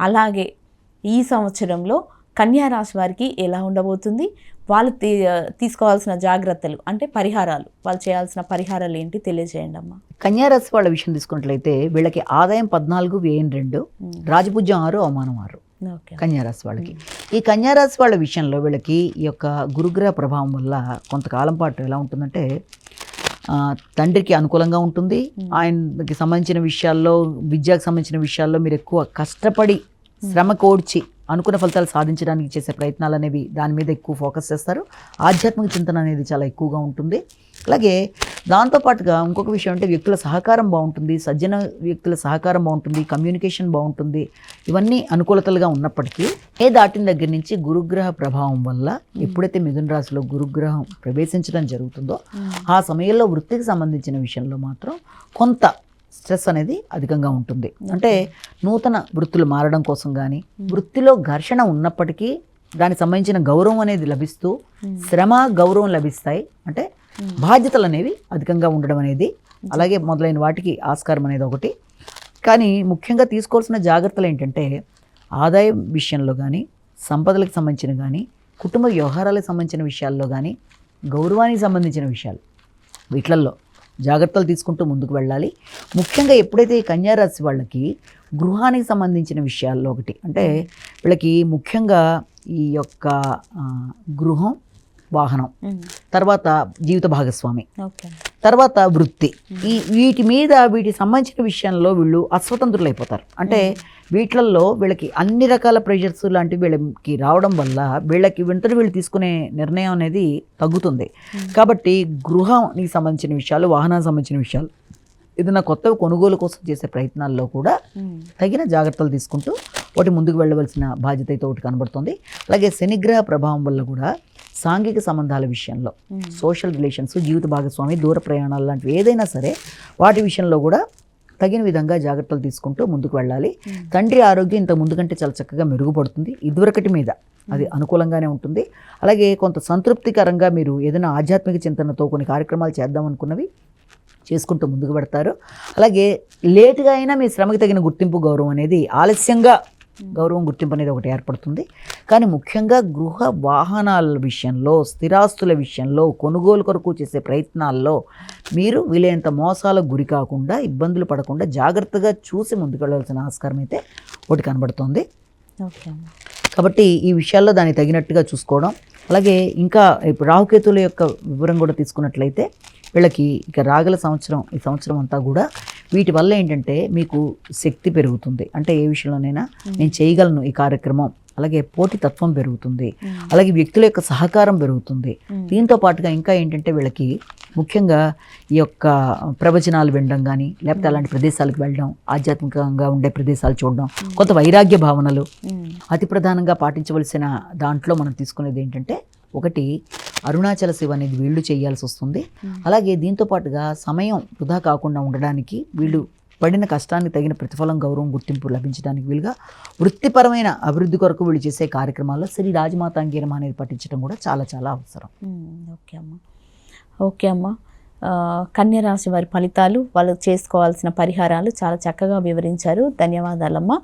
అలాగే ఈ సంవత్సరంలో కన్యా రాశి వారికి ఎలా ఉండబోతుంది? వాళ్ళు తీ తీసుకోవాల్సిన జాగ్రత్తలు అంటే పరిహారాలు. వాళ్ళు చేయాల్సిన పరిహారాలు ఏంటి తెలియజేయండి అమ్మా. కన్యారాశి వాళ్ళ విషయం తీసుకున్నట్లయితే వీళ్ళకి ఆదాయం పద్నాలుగు వ్యయం రెండు రాజపూజ్యం ఆరు అవమానం ఆరు ఓకే. కన్యారాశి వాళ్ళకి. ఈ కన్యారాశి వాళ్ళ విషయంలో వీళ్ళకి ఈ యొక్క గురుగ్రహ ప్రభావం వల్ల కొంతకాలం పాటు ఎలా ఉంటుందంటే తండ్రికి అనుకూలంగా ఉంటుంది. ఆయనకి సంబంధించిన విషయాల్లో విద్యకు సంబంధించిన విషయాల్లో మీరు ఎక్కువ కష్టపడి శ్రమ కోడ్చి అనుకున్న ఫలితాలు సాధించడానికి చేసే ప్రయత్నాలు అనేవి దాని మీద ఎక్కువ ఫోకస్ చేస్తారు. ఆధ్యాత్మిక చింతన అనేది చాలా ఎక్కువగా ఉంటుంది. అలాగే దాంతోపాటుగా ఇంకొక విషయం అంటే వ్యక్తుల సహకారం బాగుంటుంది సజ్జన వ్యక్తుల సహకారం బాగుంటుంది కమ్యూనికేషన్ బాగుంటుంది. ఇవన్నీ అనుకూలతలుగా ఉన్నప్పటికీ ఏ దాటిన దగ్గర నుంచి గురుగ్రహ ప్రభావం వల్ల ఎప్పుడైతే మిథున రాశిలో గురుగ్రహం ప్రవేశించడం జరుగుతుందో ఆ సమయంలో వృత్తికి సంబంధించిన విషయంలో మాత్రం కొంత స్ట్రెస్ అనేది అధికంగా ఉంటుంది. అంటే నూతన వృత్తులు మారడం కోసం కానీ వృత్తిలో ఘర్షణ ఉన్నప్పటికీ దానికి సంబంధించిన గౌరవం అనేది లభిస్తూ శ్రమ గౌరవం లభిస్తాయి. అంటే బాధ్యతలు అనేవి అధికంగా ఉండడం అనేది అలాగే మొదలైన వాటికి ఆస్కారం అనేది ఒకటి. కానీ ముఖ్యంగా తీసుకోవాల్సిన జాగ్రత్తలు ఏంటంటే ఆదాయం విషయంలో కానీ సంపదలకు సంబంధించిన కానీ కుటుంబ వ్యవహారాలకు సంబంధించిన విషయాల్లో కానీ గౌరవానికి సంబంధించిన విషయాలు. వీటిల్లో జాగ్రత్తలు తీసుకుంటూ ముందుకు వెళ్ళాలి. ముఖ్యంగా ఎప్పుడైతే ఈ కన్యారాశి వాళ్ళకి గృహానికి సంబంధించిన విషయాల్లో ఒకటి అంటే వీళ్ళకి ముఖ్యంగా ఈ యొక్క గృహం వాహనం. తర్వాత జీవిత భాగస్వామి. తర్వాత వృత్తి. ఈ వీటి మీద వీటి సంబంధించిన విషయంలో వీళ్ళు అస్వతంత్రులు అయిపోతారు అంటే వీటిల్లో వీళ్ళకి అన్ని రకాల ప్రెషర్స్ లాంటివి వీళ్ళకి రావడం వల్ల వీళ్ళకి వెంటనే వీళ్ళు తీసుకునే నిర్ణయం అనేది తగ్గుతుంది. కాబట్టి గృహానికి సంబంధించిన విషయాలు వాహనానికి సంబంధించిన విషయాలు ఏదైనా కొత్తవి కొనుగోలు కోసం చేసే ప్రయత్నాల్లో కూడా తగిన జాగ్రత్తలు తీసుకుంటూ ఒకటి ముందుకు వెళ్ళవలసిన బాధ్యత అయితే ఒకటి కనబడుతుంది. అలాగే శనిగ్రహ ప్రభావం వల్ల కూడా సాంఘిక సంబంధాల విషయంలో సోషల్ రిలేషన్స్ జీవిత భాగస్వామి దూర ప్రయాణాలు లాంటివి ఏదైనా సరే వాటి విషయంలో కూడా తగిన విధంగా జాగ్రత్తలు తీసుకుంటూ ముందుకు వెళ్ళాలి. తండ్రి ఆరోగ్యం ఇంత ముందు కంటే చాలా చక్కగా మెరుగుపడుతుంది. ఇదివరకటి మీద అది అనుకూలంగానే ఉంటుంది. అలాగే కొంత సంతృప్తికరంగా మీరు ఏదైనా ఆధ్యాత్మిక చింతనతో కొన్ని కార్యక్రమాలు చేద్దాం అనుకున్నవి చేసుకుంటూ ముందుకు పెడతారు. అలాగే లేటుగా అయినా మీ శ్రమకి తగిన గుర్తింపు గౌరవం అనేది ఆలస్యంగా గౌరవం గుర్తింపు అనేది ఒకటి ఏర్పడుతుంది. కానీ ముఖ్యంగా గృహ వాహనాల విషయంలో స్థిరాస్తుల విషయంలో కొనుగోలు కొరకు చేసే ప్రయత్నాల్లో మీరు వీలైనంత మోసాలకు గురి కాకుండా ఇబ్బందులు పడకుండా జాగ్రత్తగా చూసి ముందుకు వెళ్ళాల్సిన ఆస్కారం అయితే ఒకటి కనబడుతుంది. కాబట్టి ఈ విషయాల్లో దాన్ని తగినట్టుగా చూసుకోవడం అలాగే ఇంకా ఇప్పుడు రాహుకేతుల యొక్క వివరం కూడా తీసుకున్నట్లయితే వీళ్ళకి ఇక రాగల సంవత్సరం ఈ సంవత్సరం అంతా కూడా వీటి వల్ల ఏంటంటే మీకు శక్తి పెరుగుతుంది. అంటే ఏ విషయంలోనైనా నేను చేయగలను ఈ కార్యక్రమం అలాగే పోటీతత్వం పెరుగుతుంది. అలాగే వ్యక్తుల యొక్క సహకారం పెరుగుతుంది. దీంతో పాటుగా ఇంకా ఏంటంటే వీళ్ళకి ముఖ్యంగా ఈ యొక్క ప్రవచనాలు వినడం కానీ లేకపోతే అలాంటి ప్రదేశాలకు వెళ్ళడం ఆధ్యాత్మికంగా ఉండే ప్రదేశాలు చూడడం కొంత వైరాగ్య భావనలు అతి ప్రధానంగా పాటించవలసిన దాంట్లో మనం తీసుకునేది ఏంటంటే ఒకటి అరుణాచల శివ అనేది వీళ్ళు చేయాల్సి వస్తుంది. అలాగే దీంతో పాటుగా సమయం వృధా కాకుండా ఉండడానికి వీళ్ళు పడిన కష్టానికి తగిన ప్రతిఫలం గౌరవం గుర్తింపు లభించడానికి వీలుగా వృత్తిపరమైన అభివృద్ధి కొరకు వీళ్ళు చేసే కార్యక్రమాల్లో శ్రీ రాజమాతాంగీరం అనేది పఠించడం కూడా చాలా చాలా అవసరం. ఓకే అమ్మా. ఓకే అమ్మా. కన్యరాశి రాశి వారి ఫలితాలు వాళ్ళు చేసుకోవాల్సిన పరిహారాలు చాలా చక్కగా వివరించారు. ధన్యవాదాలమ్మా.